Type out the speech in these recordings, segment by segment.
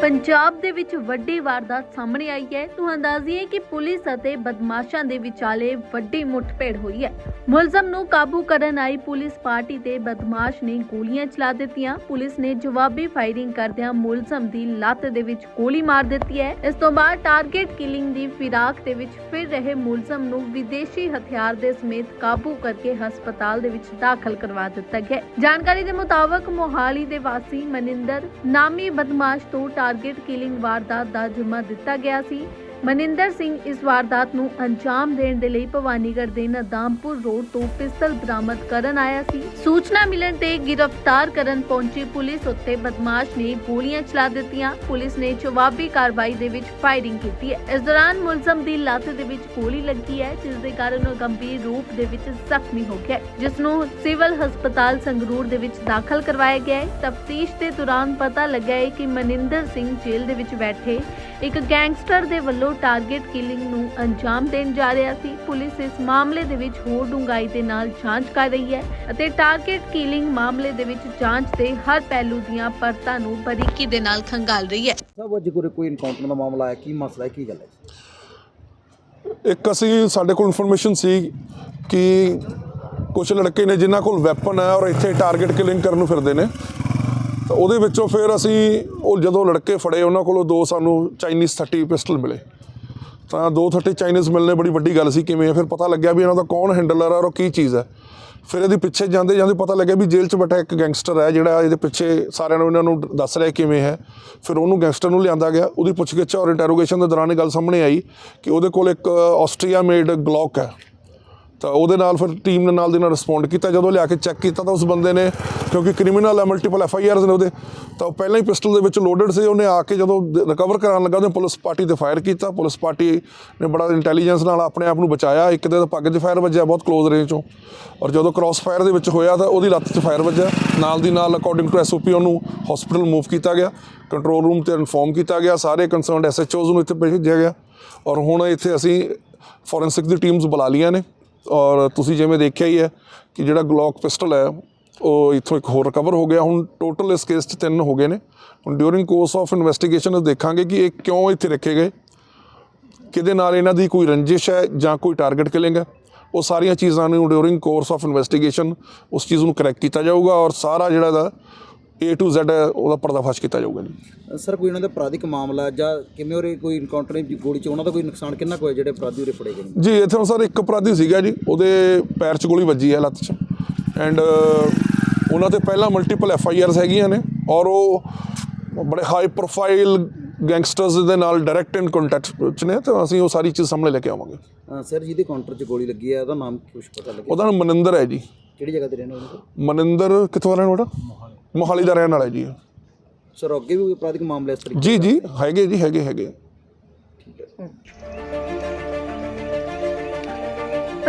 ਪੰਜਾਬ ਦੇ ਵਿੱਚ ਵੱਡੀ ਵਾਰਦਾਤ ਸਾਹਮਣੇ ਆਈ ਹੈ। ਤੁਹਾਨੂੰ ਦੱਸਦੀਏ ਕਿ ਪੁਲਿਸ ਅਤੇ ਬਦਮਾਸ਼ਾਂ ਦੇ ਵਿਚਾਲੇ ਵੱਡੀ ਮੁੱਠਭੇੜ ਹੋਈ ਹੈ। ਮੁਲਜ਼ਮ ਨੂੰ ਕਾਬੂ ਕਰਨ ਆਈ ਪੁਲਿਸ ਪਾਰਟੀ ਤੇ ਬਦਮਾਸ਼ ਨੇ ਗੋਲੀਆਂ ਚਲਾ ਦਿੱਤੀਆਂ। ਪੁਲਿਸ ਨੇ ਜਵਾਬੀ ਫਾਇਰਿੰਗ ਕਰਦਿਆਂ ਮੁਲਜ਼ਮ ਦੀ ਲੱਤ ਦੇ ਵਿੱਚ ਗੋਲੀ ਮਾਰ ਦਿੱਤੀ ਹੈ। ਇਸ ਤੋਂ ਬਾਅਦ ਟਾਰਗੇਟ ਕਿਲਿੰਗ ਦੀ ਫਿਰਾਕ ਦੇ ਵਿੱਚ ਫਿਰ ਰਹੇ ਮੁਲਜ਼ਮ ਨੂੰ ਵਿਦੇਸ਼ੀ ਹਥਿਆਰ ਦੇ ਸਮੇਤ ਕਾਬੂ ਕਰਕੇ ਹਸਪਤਾਲ ਦੇ ਵਿੱਚ ਦਾਖਲ ਕਰਵਾ ਦਿੱਤਾ ਗਿਆ ਜਾਣਕਾਰੀ ਦੇ ਮੁਤਾਬਕ ਮੋਹਾਲੀ ਦੇ ਵਾਸੀ ਮਨਿੰਦਰ ਨਾਮੀ ਬਦਮਾਸ਼ ਤੋਂ ਟਾਰਗੇਟ ਕਿਲਿੰਗ ਵਾਰਦਾਤ ਦਾ ਜ਼ਿੰਮਾ ਦਿੱਤਾ ਗਿਆ ਸੀ। ਮਨਿੰਦਰ ਸਿੰਘ ਇਸ ਵਾਰਦਾਤ ਨੂੰ ਅੰਜਾਮ ਦੇਣ ਦੇ ਲਈ ਭਵਾਨੀਗੜ੍ਹ ਦੇ ਨਦਾਮਪੁਰ ਰੋਡ ਤੋਂ ਪਿਸਤਲ ਬਰਾਮਦ ਕਰਨ ਆਇਆ ਸੀ। ਸੂਚਨਾ ਮਿਲਣ ਤੇ ਗ੍ਰਿਫਤਾਰ ਕਰਨ ਪਹੁੰਚੀ ਪੁਲਿਸ ਉੱਤੇ ਬਦਮਾਸ਼ ਨੇ ਗੋਲੀਆਂ ਚਲਾ ਦਿੱਤੀਆਂ। ਪੁਲਿਸ ਨੇ ਜਵਾਬੀ ਕਾਰਵਾਈ ਦੇ ਵਿੱਚ ਫਾਇਰਿੰਗ ਕੀਤੀ ਹੈ। ਇਸ ਦੌਰਾਨ ਮੁਲਜ਼ਮ ਦੀ ਲੱਤ ਦੇ ਵਿੱਚ ਗੋਲੀ ਲੱਗੀ ਹੈ, ਜਿਸ ਦੇ ਕਾਰਨ ਉਹ ਗੰਭੀਰ ਰੂਪ ਦੇ ਵਿੱਚ ਜ਼ਖਮੀ ਹੋ ਗਿਆ ਜਿਸ ਨੂੰ ਸਿਵਲ ਹਸਪਤਾਲ ਸੰਗਰੂਰ ਦੇ ਵਿੱਚ ਦਾਖਲ ਕਰਵਾਇਆ ਗਿਆ ਹੈ। ਤਫਤੀਸ਼ ਦੇ ਦੌਰਾਨ ਪਤਾ ਲੱਗਾ ਹੈ ਕਿ ਮਨਿੰਦਰ ਸਿੰਘ ਜੇਲ੍ਹ ਦੇ ਵਿੱਚ ਬੈਠੇ ਇੱਕ ਗੈਂਗਸਟਰ ਦੇ ਵੱਲੋਂ ਟਾਰਗੇਟ ਕਿਲਿੰਗ ਨੂੰ ਅੰਜਾਮ ਦੇਣ ਜਾ ਰਿਹਾ ਸੀ। ਪੁਲਿਸ ਇਸ ਮਾਮਲੇ ਦੇ ਵਿੱਚ ਹੋਰ ਡੂੰਘਾਈ ਦੇ ਨਾਲ ਜਾਂਚ ਕਰ ਰਹੀ ਹੈ ਅਤੇ ਟਾਰਗੇਟ ਕਿਲਿੰਗ ਮਾਮਲੇ ਦੇ ਵਿੱਚ ਜਾਂਚ ਦੇ ਹਰ ਪਹਿਲੂ ਦੀਆਂ ਪਰਤਾਂ ਨੂੰ ਬਰੀਕੀ ਦੇ ਨਾਲ ਖੰਗਾਲ ਰਹੀ ਹੈ। ਸਭ ਅੱਜ ਕੋਈ ਕੋਈ ਇਨਕਾਊਂਟਰ ਦਾ ਮਾਮਲਾ ਆਇਆ? ਕੀ ਮਸਲਾ ਹੈ? ਕੀ ਗੱਲ ਹੈ? ਇੱਕ ਅਸੀਂ ਸਾਡੇ ਕੋਲ ਇਨਫੋਰਮੇਸ਼ਨ ਸੀ ਕਿ ਕੁਝ ਲੜਕੇ ਨੇ ਜਿਨ੍ਹਾਂ ਕੋਲ ਵੈਪਨ ਹੈ ਔਰ ਇੱਥੇ ਟਾਰਗੇਟ ਕਿਲਿੰਗ ਕਰਨ ਨੂੰ ਫਿਰਦੇ ਨੇ। ਤਾਂ ਉਹਦੇ ਵਿੱਚੋਂ ਫਿਰ ਅਸੀਂ ਉਹ ਜਦੋਂ ਲੜਕੇ ਫੜੇ ਉਹਨਾਂ ਕੋਲੋਂ ਦੋ ਸਾਨੂੰ ਚਾਈਨੀਜ਼ 30 ਪਿਸਟਲ ਮਿਲੇ। ਤਾਂ ਦੋ 30 ਚਾਈਨੀਜ਼ ਮਿਲਨੇ ਬੜੀ ਵੱਡੀ ਗੱਲ ਸੀ ਕਿਵੇਂ ਫਿਰ ਪਤਾ ਲੱਗਿਆ ਵੀ ਇਹਨਾਂ ਦਾ ਕੌਣ ਹੈਂਡਲਰ ਹੈ ਔਰ ਕੀ ਚੀਜ਼ ਹੈ ਫਿਰ ਇਹਦੇ ਪਿੱਛੇ ਜਾਂਦੇ ਜਾਂਦੇ ਪਤਾ ਲੱਗਿਆ ਵੀ ਜੇਲ੍ਹ 'ਚ ਬੈਠਾ ਇੱਕ ਗੈਂਗਸਟਰ ਹੈ ਜਿਹੜਾ ਇਹਦੇ ਪਿੱਛੇ ਸਾਰਿਆਂ ਨੂੰ ਇਹਨਾਂ ਨੂੰ ਦੱਸ ਰਿਹਾ ਕਿਵੇਂ ਹੈ। ਫਿਰ ਉਹਨੂੰ ਗੈਂਗਸਟਰ ਨੂੰ ਲਿਆਂਦਾ ਗਿਆ, ਉਹਦੀ ਪੁੱਛਗਿੱਛ ਔਰ ਇੰਟਰੋਗੇਸ਼ਨ ਦੇ ਦੌਰਾਨ ਇਹ ਗੱਲ ਸਾਹਮਣੇ ਆਈ ਕਿ ਉਹਦੇ ਕੋਲ ਇੱਕ ਆਸਟਰੀਆ ਮੇਡ ਗਲੌਕ ਹੈ ਤਾਂ ਉਹਦੇ ਨਾਲ ਫਿਰ ਟੀਮ ਨੇ ਨਾਲ ਦੇ ਨਾਲ ਰਿਸਪੌਂਡ ਕੀਤਾ। ਜਦੋਂ ਲਿਆ ਕੇ ਚੈੱਕ ਕੀਤਾ ਤਾਂ ਉਸ ਬੰਦੇ ਨੇ, ਕਿਉਂਕਿ ਕ੍ਰਿਮੀਨਲ ਹੈ ਮਲਟੀਪਲ ਐਫ ਆਈ ਆਰਸ ਨੇ ਉਹਦੇ, ਤਾਂ ਉਹ ਪਹਿਲਾਂ ਹੀ ਪਿਸਟਲ ਦੇ ਵਿੱਚ ਲੋਡਡ ਸੀ। ਉਹਨੇ ਆ ਕੇ ਜਦੋਂ ਰਿਕਵਰ ਕਰਾਉਣ ਲੱਗਾ, ਉਹਨੇ ਪੁਲਿਸ ਪਾਰਟੀ ਤੇ ਫਾਇਰ ਕੀਤਾ। ਪੁਲਿਸ ਪਾਰਟੀ ਨੇ ਬੜਾ ਇੰਟੈਲੀਜੈਂਸ ਨਾਲ ਆਪਣੇ ਆਪ ਨੂੰ ਬਚਾਇਆ। ਇੱਕ ਦੇ ਤਾਂ ਪੱਗ 'ਚ ਫਾਇਰ ਵੱਜਿਆ, ਬਹੁਤ ਕਲੋਜ਼ ਰੇਂਜ ਚੋਂ। ਔਰ ਜਦੋਂ ਕ੍ਰਾਸ ਫਾਇਰ ਦੇ ਵਿੱਚ ਹੋਇਆ ਤਾਂ ਉਹਦੀ ਲੱਤ 'ਚ ਫਾਇਰ ਵੱਜਿਆ। ਨਾਲ ਦੀ ਨਾਲ ਅਕੋਰਡਿੰਗ ਟੂ ਐਸਓਪੀ ਉਹਨੂੰ ਹਸਪੀਟਲ ਮੂਵ ਕੀਤਾ ਗਿਆ। ਕੰਟਰੋਲ ਰੂਮ ਤੇ ਇਨਫੋਰਮ ਕੀਤਾ ਗਿਆ। ਸਾਰੇ ਕੰਸਰਨਡ ਐਸਐਚਓਜ਼ ਨੂੰ ਇੱਥੇ ਭੇਜਿਆ ਗਿਆ। ਔਰ ਹੁਣ ਇੱਥੇ ਅਸੀਂ ਫੋਰੈਂਸਿਕ ਦੀ ਟੀਮਸ ਬੁਲਾ ਲੀਆਂ ਨੇ। ਔਰ ਤੁਸੀਂ ਜਿਵੇਂ ਦੇਖਿਆ ਹੀ ਹੈ ਕਿ ਜਿਹੜਾ ਗਲੌਕ ਪਿਸਟਲ ਹੈ, ਉਹ ਇੱਥੋਂ ਇੱਕ ਹੋਰ ਰਿਕਵਰ ਹੋ ਗਿਆ। ਹੁਣ ਟੋਟਲ ਇਸ ਕੇਸ 'ਚ ਤਿੰਨ ਹੋ ਗਏ ਨੇ। ਹੁਣ ਡਿਊਰਿੰਗ ਕੋਰਸ ਆਫ ਇਨਵੈਸਟੀਗੇਸ਼ਨ ਦੇਖਾਂਗੇ ਕਿ ਇਹ ਕਿਉਂ ਇੱਥੇ ਰੱਖੇ ਗਏ। ਕਿਹਦੇ ਨਾਲ ਇਹਨਾਂ ਦੀ ਕੋਈ ਰੰਜਿਸ਼ ਹੈ ਜਾਂ ਕੋਈ ਟਾਰਗੇਟ ਕਿਲਿੰਗ ਹੈ। ਉਹ ਸਾਰੀਆਂ ਚੀਜ਼ਾਂ ਨੂੰ ਡਿਊਰਿੰਗ ਕੋਰਸ ਆਫ ਇਨਵੈਸਟੀਗੇਸ਼ਨ ਉਸ ਚੀਜ਼ ਨੂੰ ਕਰੈਕਟ ਕੀਤਾ ਜਾਊਗਾ ਔਰ ਸਾਰਾ ਜਿਹੜਾ ਦਾ A to Z ਉਹਦਾ ਪਰਦਾਫਾਸ਼ ਕੀਤਾ ਜਾਊਗਾ ਜੀ। ਸਰ ਕੋਈ ਉਹਨਾਂ ਦਾ ਅਪਰਾਧਿਕ ਮਾਮਲਾ ਜਾਂ ਕਿਵੇਂ ਉਹਰੇ ਕੋਈ ਇਨਕਾਊਂਟਰ ਗੋਲੀ ਚ ਉਹਨਾਂ ਦਾ ਕੋਈ ਨੁਕਸਾਨ ਕਿੰਨਾ ਕੁ ਹੋਇਆ ਜਿਹੜੇ ਅਪਰਾਧੀ ਉਰੇ ਫੜੇ ਗਏ ਨੇ? ਜੀ ਇੱਥੇ ਸਰ ਇੱਕ ਅਪਰਾਧੀ ਸੀਗਾ ਜੀ ਉਹਦੇ ਪੈਰ 'ਚ ਗੋਲੀ ਵੱਜੀ ਹੈ ਲੱਤ 'ਚ। ਐਂਡ ਉਹਨਾਂ ਤੇ ਪਹਿਲਾਂ ਮਲਟੀਪਲ ਐਫ ਆਈ ਆਰਸ ਹੈਗੀਆਂ ਨੇ ਔਰ ਉਹ ਬੜੇ ਹਾਈ ਪ੍ਰੋਫਾਈਲ ਗੈਂਗਸਟਰਸ ਦੇ ਨਾਲ ਡਾਇਰੈਕਟ ਇਨ ਕੰਟੈਕਟ 'ਚ ਨੇ ਤਾਂ ਅਸੀਂ ਉਹ ਸਾਰੀ ਚੀਜ਼ ਸਾਹਮਣੇ ਲੈ ਕੇ ਆਵਾਂਗੇ। ਸਰ ਜਿਹਦੇ ਕਾਊਂਟਰ 'ਚ ਗੋਲੀ ਲੱਗੀ ਹੈ ਉਹਦਾ ਨਾਮ ਕੁਝ ਪਤਾ ਲੱਗਿਆ? ਉਹਦਾ ਨਾਮ ਮਨਿੰਦਰ ਹੈ ਜੀ। ਕਿਹੜੀ ਜਗ੍ਹਾ ਤੇ ਸਰ ਮਨਿੰਦਰ ਕਿੱਥੋਂ ਦਾ ਰਹਿਣ ਵਾਲਾ? ਮੋਹਾਲੀ ਦਾ ਰਹਿਣ ਵਾਲਾ ਜੀ। ਸਰ ਅੱਗੇ ਵੀ ਕੋਈ ਅਪਰਾਧਿਕ ਮਾਮਲਾ ਇਸ ਤਰੀਕੇ ਜੀ ਜੀ ਹੈਗੇ ਜੀ ਹੈਗੇ ਹੈਗੇ। ਠੀਕ ਹੈ।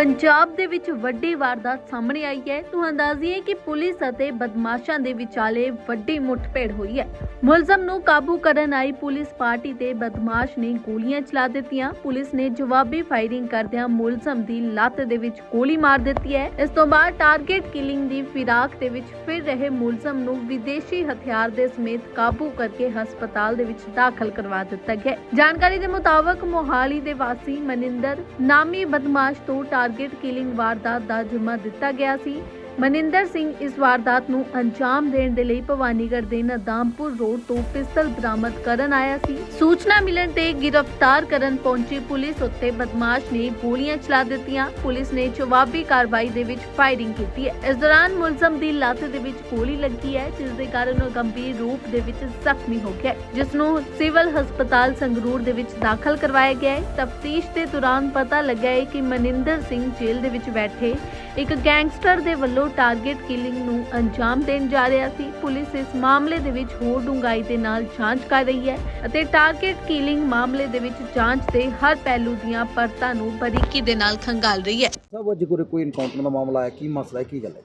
ਪੰਜਾਬ ਦੇ ਵਿੱਚ ਵੱਡੀ ਵਾਰਦਾਤ ਸਾਹਮਣੇ ਆਈ ਹੈ। ਤੁਹਾਨੂੰ ਦੱਸਦੀਏ ਕਿ ਪੁਲਿਸ ਅਤੇ ਬਦਮਾਸ਼ਾਂ ਦੇ ਵਿਚਾਲੇ ਵੱਡੀ ਮੁੱਠਭੇੜ ਹੋਈ ਹੈ। ਮੁਲਜ਼ਮ ਨੂੰ ਕਾਬੂ ਕਰਨ ਆਈ ਪੁਲਿਸ ਪਾਰਟੀ ਤੇ ਬਦਮਾਸ਼ ਨੇ ਗੋਲੀਆਂ ਚਲਾ ਦਿੱਤੀਆਂ। ਪੁਲਿਸ ਨੇ ਜਵਾਬੀ ਫਾਇਰਿੰਗ ਕਰਦਿਆਂ ਮੁਲਜ਼ਮ ਦੀ ਲੱਤ ਦੇ ਵਿੱਚ ਗੋਲੀ ਮਾਰ ਦਿੱਤੀ ਹੈ। ਇਸ ਤੋਂ ਬਾਅਦ ਟਾਰਗੇਟ ਕਿਲਿੰਗ ਦੀ ਫਿਰਾਕ ਦੇ ਵਿੱਚ ਫਿਰ ਰਹੇ ਮੁਲਜ਼ਮ ਨੂੰ ਵਿਦੇਸ਼ੀ ਹਥਿਆਰ ਦੇ ਸਮੇਤ ਕਾਬੂ ਕਰਕੇ ਹਸਪਤਾਲ ਦੇ ਵਿੱਚ ਦਾਖਲ ਕਰਵਾ ਦਿੱਤਾ ਗਿਆ ਜਾਣਕਾਰੀ ਦੇ ਮੁਤਾਬਕ ਮੋਹਾਲੀ ਦੇ ਵਾਸੀ ਮਨਿੰਦਰ ਨਾਮੀ ਬਦਮਾਸ਼ ਤੋਂ ਟਾਰਗੇਟ ਕਿਲਿੰਗ ਵਾਰਦਾਤ ਦਾ ਜ਼ਿੰਮਾ ਦਿੱਤਾ ਗਿਆ ਸੀ। ਮਨਿੰਦਰ ਸਿੰਘ ਇਸ ਵਾਰਦਾਤ ਨੂੰ ਅੰਜਾਮ ਦੇਣ ਦੇ ਲਈ ਭਵਾਨੀਗੜ੍ਹ ਦੇ ਨਦਾਮਪੁਰ ਰੋਡ ਤੋਂ ਪਿਸਤਲ ਬਰਾਮਦ ਕਰਨ ਆਇਆ ਸੀ। ਸੂਚਨਾ ਮਿਲਣ ਤੇ ਗ੍ਰਿਫਤਾਰ ਕਰਨ ਪਹੁੰਚੀ ਪੁਲਿਸ ਉੱਤੇ ਬਦਮਾਸ਼ ਨੇ ਗੋਲੀਆਂ ਚਲਾ ਦਿੱਤੀਆਂ। ਪੁਲਿਸ ਨੇ ਜਵਾਬੀ ਕਾਰਵਾਈ ਦੇ ਵਿੱਚ ਫਾਇਰਿੰਗ ਕੀਤੀ ਹੈ। ਇਸ ਦੌਰਾਨ ਮੁਲਜ਼ਮ ਦੀ ਲੱਤ ਦੇ ਵਿੱਚ ਗੋਲੀ ਲੱਗੀ ਹੈ, ਜਿਸ ਦੇ ਕਾਰਨ ਉਹ ਗੰਭੀਰ ਰੂਪ ਦੇ ਵਿੱਚ ਜ਼ਖਮੀ ਹੋ ਗਿਆ ਜਿਸ ਨੂੰ ਸਿਵਲ ਹਸਪਤਾਲ ਸੰਗਰੂਰ ਦੇ ਵਿੱਚ ਦਾਖਲ ਕਰਵਾਇਆ ਗਿਆ ਹੈ। ਤਫਤੀਸ਼ ਦੇ ਦੌਰਾਨ ਪਤਾ ਲੱਗਾ ਹੈ ਕਿ ਮਨਿੰਦਰ ਸਿੰਘ ਜੇਲ੍ਹ ਦੇ ਵਿੱਚ ਬੈਠੇ ਇੱਕ ਗੈਂਗਸਟਰ ਦੇ ਵੱਲੋਂ ਟਾਰਗੇਟ ਕਿਲਿੰਗ ਨੂੰ ਅੰਜਾਮ ਦੇਣ ਜਾ ਰਿਹਾ ਸੀ। ਪੁਲਿਸ ਇਸ ਮਾਮਲੇ ਦੇ ਵਿੱਚ ਹੋਰ ਡੂੰਘਾਈ ਦੇ ਨਾਲ ਜਾਂਚ ਕਰ ਰਹੀ ਹੈ ਅਤੇ ਟਾਰਗੇਟ ਕਿਲਿੰਗ ਮਾਮਲੇ ਦੇ ਵਿੱਚ ਜਾਂਚ ਦੇ ਹਰ ਪਹਿਲੂ ਦੀਆਂ ਪਰਤਾਂ ਨੂੰ ਬਰੀਕੀ ਦੇ ਨਾਲ ਖੰਗਾਲ ਰਹੀ ਹੈ। ਸਭ ਅੱਜ ਕੋਈ ਕੋਈ ਇਨਕਾਊਂਟਰ ਦਾ ਮਾਮਲਾ ਆਇਆ? ਕੀ ਮਸਲਾ ਹੈ? ਕੀ ਗੱਲ ਹੈ?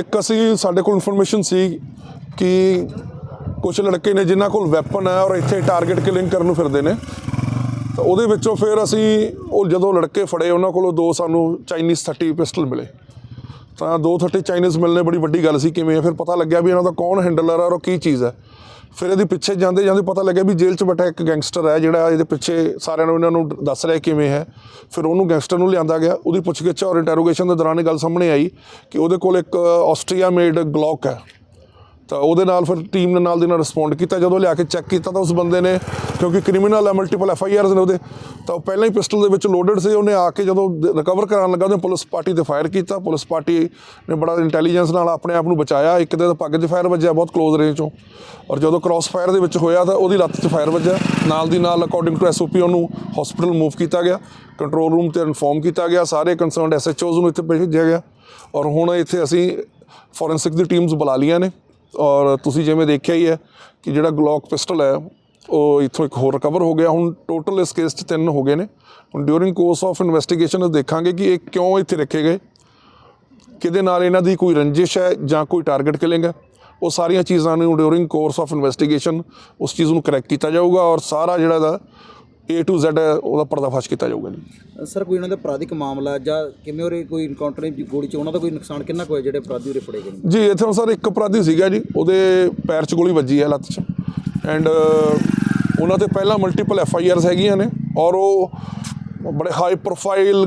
ਇੱਕ ਅਸੀਂ ਸਾਡੇ ਕੋਲ ਇਨਫੋਰਮੇਸ਼ਨ ਸੀ ਕਿ ਕੁਝ ਲੜਕੇ ਨੇ ਜਿਨ੍ਹਾਂ ਕੋਲ ਵੈਪਨ ਹੈ ਔਰ ਇੱਥੇ ਟਾਰਗੇਟ ਕਿਲਿੰਗ ਕਰਨ ਨੂੰ ਫਿਰਦੇ ਨੇ। ਤਾਂ ਉਹਦੇ ਵਿੱਚੋਂ ਫਿਰ ਅਸੀਂ ਉਹ ਜਦੋਂ ਲੜਕੇ ਫੜੇ, ਉਹਨਾਂ ਕੋਲੋਂ ਦੋ ਸਾਨੂੰ ਚਾਈਨੀਜ਼ 30 ਪਿਸਟਲ ਮਿਲੇ। ਤਾਂ ਦੋ 30 ਚਾਈਨੀਜ਼ ਮਿਲਨੇ ਬੜੀ ਵੱਡੀ ਗੱਲ ਸੀ, ਕਿਵੇਂ ਫਿਰ ਪਤਾ ਲੱਗਿਆ ਵੀ ਇਹਨਾਂ ਦਾ ਕੌਣ ਹੈਂਡਲਰ ਹੈ ਔਰ ਕੀ ਚੀਜ਼ ਹੈ ਫਿਰ ਇਹਦੇ ਪਿੱਛੇ ਜਾਂਦੇ ਜਾਂਦੇ ਪਤਾ ਲੱਗਿਆ ਵੀ ਜੇਲ੍ਹ 'ਚ ਬੈਠਾ ਇੱਕ ਗੈਂਗਸਟਰ ਹੈ ਜਿਹੜਾ ਇਹਦੇ ਪਿੱਛੇ ਸਾਰਿਆਂ ਨੂੰ ਇਹਨਾਂ ਨੂੰ ਦੱਸ ਰਿਹਾ ਕਿਵੇਂ ਹੈ। ਫਿਰ ਉਹਨੂੰ ਗੈਂਗਸਟਰ ਨੂੰ ਲਿਆਂਦਾ ਗਿਆ, ਉਹਦੀ ਪੁੱਛਗਿੱਛ ਔਰ ਇੰਟਰੋਗੇਸ਼ਨ ਦੇ ਦੌਰਾਨ ਇਹ ਗੱਲ ਸਾਹਮਣੇ ਆਈ ਕਿ ਉਹਦੇ ਕੋਲ ਇੱਕ ਆਸਟਰੀਆ ਮੇਡ ਗਲੌਕ ਹੈ ਤਾਂ ਉਹਦੇ ਨਾਲ ਫਿਰ ਟੀਮ ਨੇ ਨਾਲ ਦੀ ਨਾਲ ਰਿਸਪੌਂਡ ਕੀਤਾ। ਜਦੋਂ ਲਿਆ ਕੇ ਚੈੱਕ ਕੀਤਾ ਤਾਂ ਉਸ ਬੰਦੇ ਨੇ, ਕਿਉਂਕਿ ਕ੍ਰਿਮੀਨਲ ਹੈ ਮਲਟੀਪਲ ਐਫ ਆਈ ਆਰਸ ਨੇ ਉਹਦੇ, ਤਾਂ ਉਹ ਪਹਿਲਾਂ ਹੀ ਪਿਸਟਲ ਦੇ ਵਿੱਚ ਲੋਡਡ ਸੀ। ਉਹਨੇ ਆ ਕੇ ਜਦੋਂ ਰਿਕਵਰ ਕਰਾਉਣ ਲੱਗਾ, ਉਹਨੇ ਪੁਲਿਸ ਪਾਰਟੀ ਤੇ ਫਾਇਰ ਕੀਤਾ। ਪੁਲਿਸ ਪਾਰਟੀ ਨੇ ਬੜਾ ਇੰਟੈਲੀਜੈਂਸ ਨਾਲ ਆਪਣੇ ਆਪ ਨੂੰ ਬਚਾਇਆ। ਇੱਕ ਦੇ ਪੱਗ 'ਚ ਫਾਇਰ ਵੱਜਿਆ, ਬਹੁਤ ਕਲੋਜ਼ ਰੇਂਜ ਚੋਂ। ਔਰ ਜਦੋਂ ਕ੍ਰਾਸ ਫਾਇਰ ਦੇ ਵਿੱਚ ਹੋਇਆ ਤਾਂ ਉਹਦੀ ਲੱਤ 'ਚ ਫਾਇਰ ਵੱਜਿਆ। ਨਾਲ ਦੀ ਨਾਲ ਅਕੋਰਡਿੰਗ ਟੂ ਐਸਓਪੀ ਉਹਨੂੰ ਹਸਪੀਟਲ ਮੂਵ ਕੀਤਾ ਗਿਆ। ਕੰਟਰੋਲ ਰੂਮ ਤੇ ਇਨਫੋਰਮ ਕੀਤਾ ਗਿਆ। ਸਾਰੇ ਕੰਸਰਨਡ ਐਸਐਚਓਜ਼ ਨੂੰ ਇੱਥੇ ਭੇਜਿਆ ਗਿਆ। ਔਰ ਹੁਣ ਇੱਥੇ ਅਸੀਂ ਫੋਰੈਂਸਿਕ ਦੀ ਟੀਮਸ ਬੁਲਾ ਲਈਆਂ ਨੇ। ਔਰ ਤੁਸੀਂ ਜਿਵੇਂ ਦੇਖਿਆ ਹੀ ਹੈ ਕਿ ਜਿਹੜਾ ਗਲੌਕ ਪਿਸਟਲ ਹੈ, ਉਹ ਇੱਥੋਂ ਇੱਕ ਹੋਰ ਰਿਕਵਰ ਹੋ ਗਿਆ। ਹੁਣ ਟੋਟਲ ਇਸ ਕੇਸ 'ਚ ਤਿੰਨ ਹੋ ਗਏ ਨੇ। ਹੁਣ ਡਿਊਰਿੰਗ ਕੋਰਸ ਆਫ ਇਨਵੈਸਟੀਗੇਸ਼ਨ ਦੇਖਾਂਗੇ ਕਿ ਇਹ ਕਿਉਂ ਇੱਥੇ ਰੱਖੇ ਗਏ। ਕਿਹਦੇ ਨਾਲ ਇਹਨਾਂ ਦੀ ਕੋਈ ਰੰਜਿਸ਼ ਹੈ ਜਾਂ ਕੋਈ ਟਾਰਗੇਟ ਕਿਲਿੰਗ ਹੈ। ਉਹ ਸਾਰੀਆਂ ਚੀਜ਼ਾਂ ਨੂੰ ਡਿਊਰਿੰਗ ਕੋਰਸ ਆਫ ਇਨਵੈਸਟੀਗੇਸ਼ਨ ਉਸ ਚੀਜ਼ ਨੂੰ ਕਰੈਕਟ ਕੀਤਾ ਜਾਊਗਾ ਔਰ ਸਾਰਾ ਜਿਹੜਾ ਦਾ A to Z ਉਹਦਾ ਪਰਦਾਫਾਸ਼ ਕੀਤਾ ਜਾਊਗਾ ਜੀ। ਸਰ ਕੋਈ ਉਹਨਾਂ ਦਾ ਅਪਰਾਧਿਕ ਮਾਮਲਾ ਜਾਂ ਕਿਵੇਂ ਉਹਰੇ ਕੋਈ ਇਨਕਾਊਂਟਰ ਗੋਲੀ ਚ ਉਹਨਾਂ ਦਾ ਕੋਈ ਨੁਕਸਾਨ ਕਿੰਨਾ ਕੁ ਹੋਇਆ ਜਿਹੜੇ ਅਪਰਾਧੀ ਉਰੇ ਫੜੇ ਗਏ ਨੇ? ਜੀ ਇੱਥੇ ਸਰ ਇੱਕ ਅਪਰਾਧੀ ਸੀਗਾ ਜੀ ਉਹਦੇ ਪੈਰ 'ਚ ਗੋਲੀ ਵੱਜੀ ਹੈ ਲੱਤ 'ਚ। ਐਂਡ ਉਹਨਾਂ ਤੇ ਪਹਿਲਾਂ ਮਲਟੀਪਲ ਐਫ ਆਈ ਆਰਸ ਹੈਗੀਆਂ ਨੇ ਔਰ ਉਹ ਬੜੇ ਹਾਈ ਪ੍ਰੋਫਾਈਲ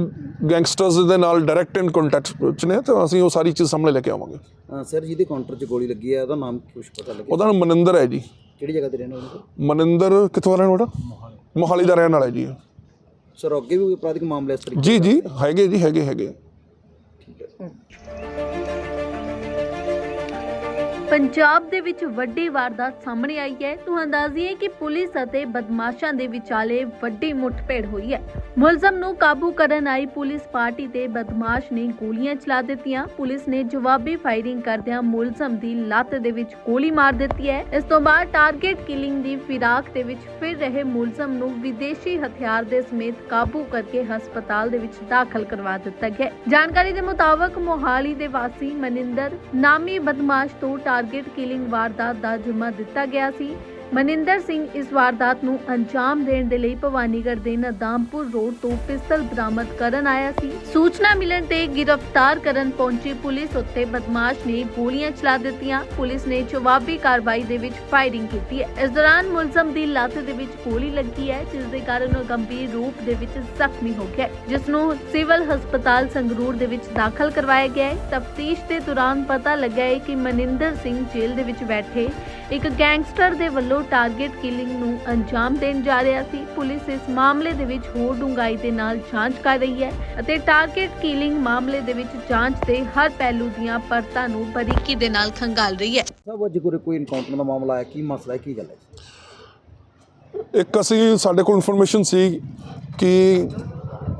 ਗੈਂਗਸਟਰਸ ਦੇ ਨਾਲ ਡਾਇਰੈਕਟ ਇਨ ਕੰਟੈਕਟ 'ਚ ਨੇ ਤਾਂ ਅਸੀਂ ਉਹ ਸਾਰੀ ਚੀਜ਼ ਸਾਹਮਣੇ ਲੈ ਕੇ ਆਵਾਂਗੇ। ਅ, ਸਰ ਜਿਹਦੇ ਕਾਊਂਟਰ 'ਚ ਗੋਲੀ ਲੱਗੀ ਹੈ ਉਹਦਾ ਨਾਮ ਕੁਝ ਪਤਾ ਲੱਗਿਆ? ਉਹਦਾ ਨਾਮ ਮਨਿੰਦਰ ਹੈ ਜੀ। ਕਿਹੜੀ ਜਗ੍ਹਾ ਤੇ ਰਹਿਣਾ ਉਹਨੂੰ ਮਨਿੰਦਰ ਕਿੱਥੋਂ ਦਾ ਰਹਿਣ ਵਾਲਾ? ਮੋਹਾਲੀ ਦਾ ਰਹਿਣ ਵਾਲਾ ਹੈ ਜੀ। ਸਰ ਅੱਗੇ ਵੀ ਕੋਈ ਅਪਰਾਧਿਕ ਮਾਮਲਾ ਇਸ ਤਰੀਕੇ ਜੀ ਜੀ ਹੈਗੇ ਜੀ ਹੈਗੇ ਹੈਗੇ। ਪੰਜਾਬ ਦੇ ਵਿੱਚ ਵੱਡੀ ਵਾਰਦਾਤ ਸਾਹਮਣੇ ਆਈ ਹੈ। ਤੁਹਾਨੂੰ ਦੱਸ ਦਈਏ ਕਿ ਪੁਲਿਸ ਅਤੇ ਬਦਮਾਸ਼ਾਂ ਦੇ ਵਿਚਾਲੇ ਵੱਡੀ ਮੁੱਠਭੇੜ ਹੋਈ ਹੈ। ਮੁਲਜ਼ਮ ਨੂੰ ਕਾਬੂ ਕਰਨ ਆਈ ਪੁਲਿਸ ਪਾਰਟੀ ਤੇ ਬਦਮਾਸ਼ ਨੇ ਗੋਲੀਆਂ ਚਲਾ ਦਿੱਤੀਆਂ। ਪੁਲਿਸ ਨੇ ਜਵਾਬੀ ਫਾਇਰਿੰਗ ਕਰਦਿਆਂ ਮੁਲਜ਼ਮ ਦੀ ਲੱਤ ਦੇ ਵਿੱਚ ਗੋਲੀ ਮਾਰ ਦਿੱਤੀ ਹੈ। ਇਸ ਤੋਂ ਬਾਅਦ ਟਾਰਗੇਟ ਕਿਲਿੰਗ ਦੀ ਫਿਰਾਕ ਦੇ ਵਿੱਚ ਫਿਰ ਰਹੇ ਮੁਲਜ਼ਮ ਨੂੰ ਵਿਦੇਸ਼ੀ ਹਥਿਆਰ ਦੇ ਸਮੇਤ ਕਾਬੂ ਕਰਕੇ ਹਸਪਤਾਲ ਦੇ ਵਿੱਚ ਦਾਖਲ ਕਰਵਾ ਦਿੱਤਾ ਗਿਆ ਜਾਣਕਾਰੀ ਦੇ ਮੁਤਾਬਕ ਮੋਹਾਲੀ ਦੇ ਵਾਸੀ ਮਨਿੰਦਰ ਨਾਮੀ ਬਦਮਾਸ਼ ਤੋਂ ਟਾਰਗੇਟ ਕਿਲਿੰਗ ਵਾਰਦਾਤ ਦਾ ਜ਼ਿੰਮਾ ਦਿੱਤਾ ਗਿਆ ਸੀ। ਮਨਿੰਦਰ ਸਿੰਘ ਇਸ ਵਾਰਦਾਤ ਨੂੰ ਅੰਜਾਮ ਦੇਣ ਦੇ ਲਈ ਭਵਾਨੀਗੜ੍ਹ ਦੇ ਨਦਾਮਪੁਰ ਰੋਡ ਤੋਂ ਪਿਸਤਲ ਬਰਾਮਦ ਕਰਨ ਆਇਆ ਸੀ। ਸੂਚਨਾ ਮਿਲਣ ਤੇ ਗ੍ਰਿਫਤਾਰ ਕਰਨ ਪਹੁੰਚੀ ਪੁਲਿਸ ਉੱਤੇ ਬਦਮਾਸ਼ ਨੇ ਗੋਲੀਆਂ ਚਲਾ ਦਿੱਤੀਆਂ। ਪੁਲਿਸ ਨੇ ਜਵਾਬੀ ਕਾਰਵਾਈ ਦੇ ਵਿੱਚ ਫਾਇਰਿੰਗ ਕੀਤੀ ਹੈ। ਇਸ ਦੌਰਾਨ ਮੁਲਜ਼ਮ ਦੀ ਲੱਤ ਦੇ ਵਿੱਚ ਗੋਲੀ ਲੱਗੀ ਹੈ ਜਿਸ ਦੇ ਕਾਰਨ ਉਹ ਗੰਭੀਰ ਰੂਪ ਦੇ ਵਿੱਚ ਜ਼ਖਮੀ ਹੋ ਗਿਆ ਹੈ, ਜਿਸ ਨੂੰ ਸਿਵਲ ਹਸਪਤਾਲ ਸੰਗਰੂਰ ਦੇ ਵਿੱਚ ਦਾਖਲ ਕਰਵਾਇਆ ਗਿਆ ਹੈ। ਤਫਤੀਸ਼ ਦੇ ਦੌਰਾਨ ਪਤਾ ਲੱਗਾ ਹੈ ਕਿ ਮਨਿੰਦਰ ਸਿੰਘ ਜੇਲ੍ਹ ਦੇ ਵਿੱਚ ਬੈਠੇ ਇੱਕ ਗੈਂਗਸਟਰ ਦੇ ਵੱਲੋਂ ਟਾਰਗੇਟ ਕਿਲਿੰਗ ਨੂੰ ਅੰਜਾਮ ਦੇਣ ਜਾ ਰਿਹਾ ਸੀ। ਪੁਲਿਸ ਇਸ ਮਾਮਲੇ ਦੇ ਵਿੱਚ ਹੋਰ ਡੂੰਘਾਈ ਦੇ ਨਾਲ ਜਾਂਚ ਕਰ ਰਹੀ ਹੈ ਅਤੇ ਟਾਰਗੇਟ ਕਿਲਿੰਗ ਮਾਮਲੇ ਦੇ ਵਿੱਚ ਜਾਂਚ ਦੇ ਹਰ ਪਹਿਲੂ ਦੀਆਂ ਪਰਤਾਂ ਨੂੰ ਬਰੀਕੀ ਦੇ ਨਾਲ ਖੰਗਾਲ ਰਹੀ ਹੈ। ਸਭ ਅੱਜ ਕੋਈ ਕੋਈ ਇਨਕਾਊਂਟਰ ਦਾ ਮਾਮਲਾ ਆਇਆ ਕੀ ਮਸਲਾ ਹੈ ਕੀ ਗੱਲ ਹੈ? ਇੱਕ ਅਸੀਂ ਸਾਡੇ ਕੋਲ ਇਨਫੋਰਮੇਸ਼ਨ ਸੀ ਕਿ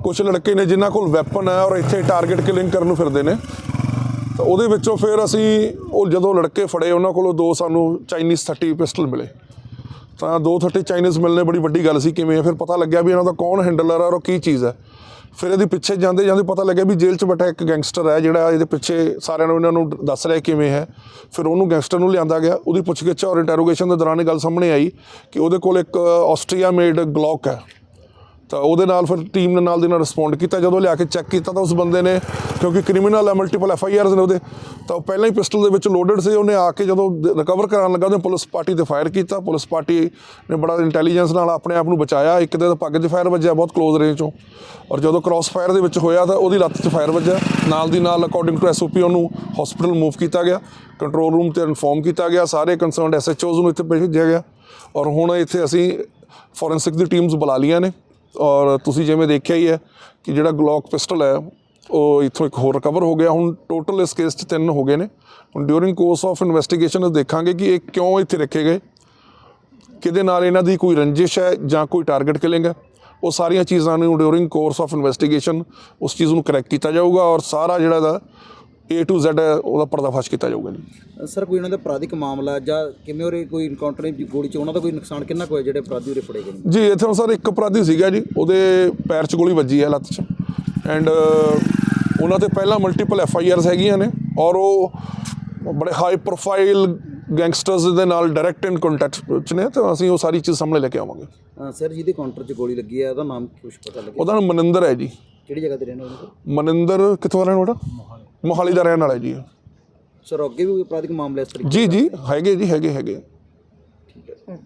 ਕੁਝ ਲੜਕੇ ਨੇ ਜਿਨ੍ਹਾਂ ਕੋਲ ਵੈਪਨ ਹੈ ਔਰ ਇੱਥੇ ਟਾਰਗੇਟ ਕਿਲਿੰਗ ਕਰਨ ਨੂੰ ਫਿਰਦੇ ਨੇ। ਤਾਂ ਉਹਦੇ ਵਿੱਚੋਂ ਫਿਰ ਅਸੀਂ ਉਹ ਜਦੋਂ ਲੜਕੇ ਫੜੇ, ਉਹਨਾਂ ਕੋਲੋਂ ਦੋ ਸਾਨੂੰ ਚਾਈਨੀਜ਼ 30 ਪਿਸਟਲ ਮਿਲੇ। ਤਾਂ ਦੋ 30 ਚਾਈਨੀਜ਼ ਮਿਲਨੇ ਬੜੀ ਵੱਡੀ ਗੱਲ ਸੀ, ਕਿਵੇਂ ਫਿਰ ਪਤਾ ਲੱਗਿਆ ਵੀ ਇਹਨਾਂ ਦਾ ਕੌਣ ਹੈਂਡਲਰ ਹੈ ਔਰ ਕੀ ਚੀਜ਼ ਹੈ ਫਿਰ ਇਹਦੇ ਪਿੱਛੇ ਜਾਂਦੇ ਜਾਂਦੇ ਪਤਾ ਲੱਗਿਆ ਵੀ ਜੇਲ੍ਹ 'ਚ ਬੈਠਾ ਇੱਕ ਗੈਂਗਸਟਰ ਹੈ ਜਿਹੜਾ ਇਹਦੇ ਪਿੱਛੇ ਸਾਰਿਆਂ ਨੂੰ ਇਹਨਾਂ ਨੂੰ ਦੱਸ ਰਿਹਾ ਕਿਵੇਂ ਹੈ। ਫਿਰ ਉਹਨੂੰ ਗੈਂਗਸਟਰ ਨੂੰ ਲਿਆਂਦਾ ਗਿਆ, ਉਹਦੀ ਪੁੱਛਗਿੱਛ ਔਰ ਇੰਟਰੋਗੇਸ਼ਨ ਦੇ ਦੌਰਾਨ ਇਹ ਗੱਲ ਸਾਹਮਣੇ ਆਈ ਕਿ ਉਹਦੇ ਕੋਲ ਇੱਕ ਆਸਟਰੀਆ ਮੇਡ ਗਲੌਕ ਹੈ ਤਾਂ ਉਹਦੇ ਨਾਲ ਫਿਰ ਟੀਮ ਨੇ ਨਾਲ ਦੀ ਨਾਲ ਰਿਸਪੌਂਡ ਕੀਤਾ। ਜਦੋਂ ਲਿਆ ਕੇ ਚੈੱਕ ਕੀਤਾ ਤਾਂ ਉਸ ਬੰਦੇ ਨੇ, ਕਿਉਂਕਿ ਕ੍ਰਿਮੀਨਲ ਹੈ ਮਲਟੀਪਲ ਐਫ ਆਈ ਆਰਸ ਨੇ ਉਹਦੇ, ਤਾਂ ਉਹ ਪਹਿਲਾਂ ਹੀ ਪਿਸਟਲ ਦੇ ਵਿੱਚ ਲੋਡਡ ਸੀ। ਉਹਨੇ ਆ ਕੇ ਜਦੋਂ ਰਿਕਵਰ ਕਰਾਉਣ ਲੱਗਾ, ਉਹਨੇ ਪੁਲਿਸ ਪਾਰਟੀ ਤੇ ਫਾਇਰ ਕੀਤਾ। ਪੁਲਿਸ ਪਾਰਟੀ ਨੇ ਬੜਾ ਇੰਟੈਲੀਜੈਂਸ ਨਾਲ ਆਪਣੇ ਆਪ ਨੂੰ ਬਚਾਇਆ। ਇੱਕ ਦੇ ਤਾਂ ਪੱਗ 'ਚ ਫਾਇਰ ਵੱਜਿਆ, ਬਹੁਤ ਕਲੋਜ਼ ਰੇਂਜ ਚੋਂ। ਔਰ ਜਦੋਂ ਕ੍ਰਾਸ ਫਾਇਰ ਦੇ ਵਿੱਚ ਹੋਇਆ, ਤਾਂ ਉਹਦੀ ਲੱਤ 'ਚ ਫਾਇਰ ਵੱਜਿਆ। ਨਾਲ ਦੀ ਨਾਲ ਅਕੋਰਡਿੰਗ ਟੂ ਐਸਓਪੀ ਉਹਨੂੰ ਹਸਪੀਟਲ ਮੂਵ ਕੀਤਾ ਗਿਆ। ਕੰਟਰੋਲ ਰੂਮ ਤੇ ਇਨਫੋਰਮ ਕੀਤਾ ਗਿਆ। ਸਾਰੇ ਕੰਸਰਨਡ ਐਸਐਚਓਜ਼ ਨੂੰ ਇੱਥੇ ਭੇਜਿਆ ਗਿਆ। ਔਰ ਹੁਣ ਇੱਥੇ ਅਸੀਂ ਫੋਰੈਂਸਿਕ ਦੀ ਟੀਮਸ ਬੁਲਾ ਲਈਆਂ ਨੇ। ਔਰ ਤੁਸੀਂ ਜਿਵੇਂ ਦੇਖਿਆ ਹੀ ਹੈ ਕਿ ਜਿਹੜਾ ਗਲੌਕ ਪਿਸਟਲ ਹੈ, ਉਹ ਇੱਥੋਂ ਇੱਕ ਹੋਰ ਰਿਕਵਰ ਹੋ ਗਿਆ। ਹੁਣ ਟੋਟਲ ਇਸ ਕੇਸ 'ਚ ਤਿੰਨ ਹੋ ਗਏ ਨੇ। ਹੁਣ ਡਿਊਰਿੰਗ ਕੋਰਸ ਆਫ ਇਨਵੈਸਟੀਗੇਸ਼ਨ ਦੇਖਾਂਗੇ ਕਿ ਇਹ ਕਿਉਂ ਇੱਥੇ ਰੱਖੇ ਗਏ। ਕਿਹਦੇ ਨਾਲ ਇਹਨਾਂ ਦੀ ਕੋਈ ਰੰਜਿਸ਼ ਹੈ ਜਾਂ ਕੋਈ ਟਾਰਗੇਟ ਕਿਲਿੰਗ ਹੈ। ਉਹ ਸਾਰੀਆਂ ਚੀਜ਼ਾਂ ਨੂੰ ਡਿਊਰਿੰਗ ਕੋਰਸ ਆਫ ਇਨਵੈਸਟੀਗੇਸ਼ਨ ਉਸ ਚੀਜ਼ ਨੂੰ ਕਰੈਕਟ ਕੀਤਾ ਜਾਊਗਾ ਔਰ ਸਾਰਾ ਜਿਹੜਾ ਦਾ A to Z ਹੈ ਉਹਦਾ ਪਰਦਾਫਾਸ਼ ਕੀਤਾ ਜਾਊਗਾ ਜੀ। ਸਰ ਕੋਈ ਉਹਨਾਂ ਦਾ ਅਪਰਾਧਿਕ ਮਾਮਲਾ ਜਾਂ ਕਿਵੇਂ ਉਹਰੇ ਕੋਈ ਇਨਕਾਊਂਟਰ ਗੋਲੀ ਚ ਉਹਨਾਂ ਦਾ ਕੋਈ ਨੁਕਸਾਨ ਕਿੰਨਾ ਕੁ ਹੋਇਆ ਜਿਹੜੇ ਅਪਰਾਧੀ ਉਰੇ ਫੜੇ ਗਏ ਨੇ? ਜੀ ਇੱਥੇ ਸਰ ਇੱਕ ਅਪਰਾਧੀ ਸੀਗਾ ਜੀ ਉਹਦੇ ਪੈਰ 'ਚ ਗੋਲੀ ਵੱਜੀ ਹੈ ਲੱਤ 'ਚ। ਐਂਡ ਉਹਨਾਂ ਤੇ ਪਹਿਲਾਂ ਮਲਟੀਪਲ ਐਫ ਆਈ ਆਰਸ ਹੈਗੀਆਂ ਨੇ ਔਰ ਉਹ ਬੜੇ ਹਾਈ ਪ੍ਰੋਫਾਈਲ ਗੈਂਗਸਟਰਸ ਦੇ ਨਾਲ ਡਾਇਰੈਕਟ ਇਨ ਕੰਟੈਕਟ 'ਚ ਨੇ ਤਾਂ ਅਸੀਂ ਉਹ ਸਾਰੀ ਚੀਜ਼ ਸਾਹਮਣੇ ਲੈ ਕੇ ਆਵਾਂਗੇ। ਅ, ਸਰ ਜਿਹਦੇ ਕਾਊਂਟਰ 'ਚ ਗੋਲੀ ਲੱਗੀ ਹੈ ਉਹਦਾ ਨਾਮ ਕੁਝ ਪਤਾ ਲੱਗਿਆ? ਉਹਦਾ ਨਾਮ ਮਨਿੰਦਰ ਹੈ ਜੀ। ਕਿਹੜੀ ਜਗ੍ਹਾ ਤੇ ਰਹਿਣਾ ਉਹਨੂੰ ਮਨਿੰਦਰ ਕਿੱਥੋਂ ਦਾ ਰਹਿਣ ਵਾਲਾ? ਮੋਹਾਲੀ ਦਾ ਰਹਿਣ ਵਾਲਾ ਜੀ। ਸਰ ਅੱਗੇ ਵੀ ਕੋਈ ਅਪਰਾਧਿਕ ਮਾਮਲਾ ਇਸ ਤਰੀਕੇ ਜੀ ਜੀ ਹੈਗੇ ਜੀ ਹੈਗੇ ਹੈਗੇ। ਠੀਕ ਹੈ।